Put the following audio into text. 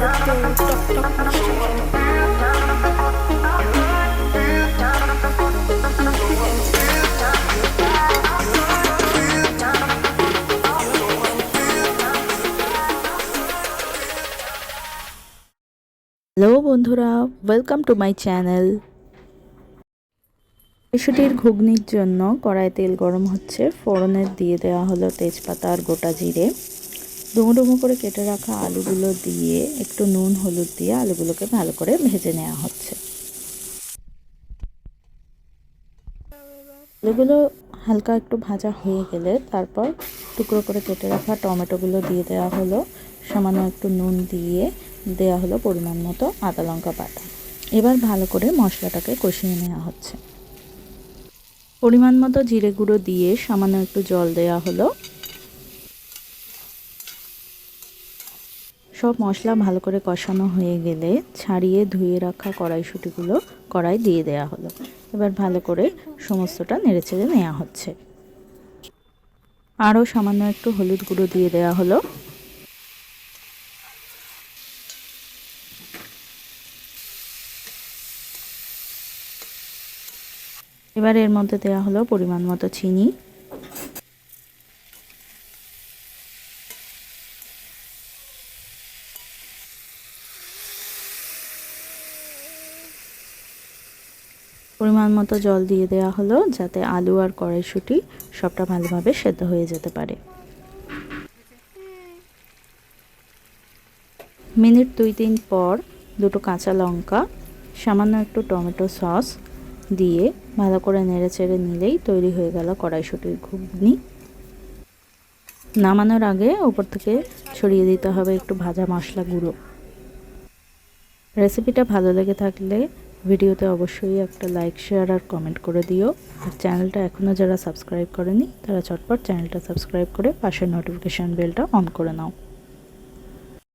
Hello বন্ধুরা welcome to my channel কড়াইশুটির ঘুগনির জন্য কড়াই তেল গরম হচ্ছে, ফোড়নের দিয়ে দেওয়া হলো তেজপাতা আর গোটা জিরে। ডুমো ডুমো করে কেটে রাখা আলুগুলো দিয়ে একটু নুন, হলুদ দিয়ে আলুগুলোকে ভালো করে ভেজে নেওয়া হচ্ছে। আলুগুলো হালকা একটু ভাজা হয়ে গেলে তারপর টুকরো করে কেটে রাখা টমেটোগুলো দিয়ে দেওয়া হলো। সামান্য একটু নুন দিয়ে দেওয়া হলো পরিমাণ মতো আদা, লঙ্কা, বাটা। এবার ভালো করে মশলাটাকে কষিয়ে নেওয়া হচ্ছে। পরিমাণ মতো জিরে গুঁড়ো দিয়ে সামান্য একটু জল দেওয়া হলো। সব মশলা ভালো করে কষানো হয়ে গেলে ছাড়িয়ে ধুয়ে রাখা কড়াইশুটিগুলো কড়াই দিয়ে দেওয়া হলো। এবার ভালো করে সমস্তটা নেড়েচেড়ে নেওয়া হচ্ছে। আরও সামান্য একটু হলুদ গুঁড়ো দিয়ে দেওয়া হলো। এবার এর মধ্যে দেওয়া হলো পরিমাণ মতো চিনি। পরিমাণ মতো জল দিয়ে দেওয়া হলো যাতে আলু আর কড়াইশুঁটি সবটা ভালোভাবে সেদ্ধ হয়ে যেতে পারে। মিনিট দুই তিন পর দুটো কাঁচা লঙ্কা, সামান্য একটু টমেটো সস দিয়ে ভালো করে নেড়ে চেড়ে নিলেই তৈরি হয়ে গেল কড়াইশুটির ঘুগনি। নামানোর আগে ওপর থেকে ছড়িয়ে দিতে হবে একটু ভাজা মশলা গুঁড়ো। রেসিপিটা ভালো লেগে থাকলে ভিডিওতে অবশ্যই একটা লাইক শেয়ার আর কমেন্ট করে দিও। আর চ্যানেলটা এখনও যারা সাবস্ক্রাইব করেনি, তারা চটপট চ্যানেলটা সাবস্ক্রাইব করে পাশের নোটিফিকেশান বেলটা অন করে নাও।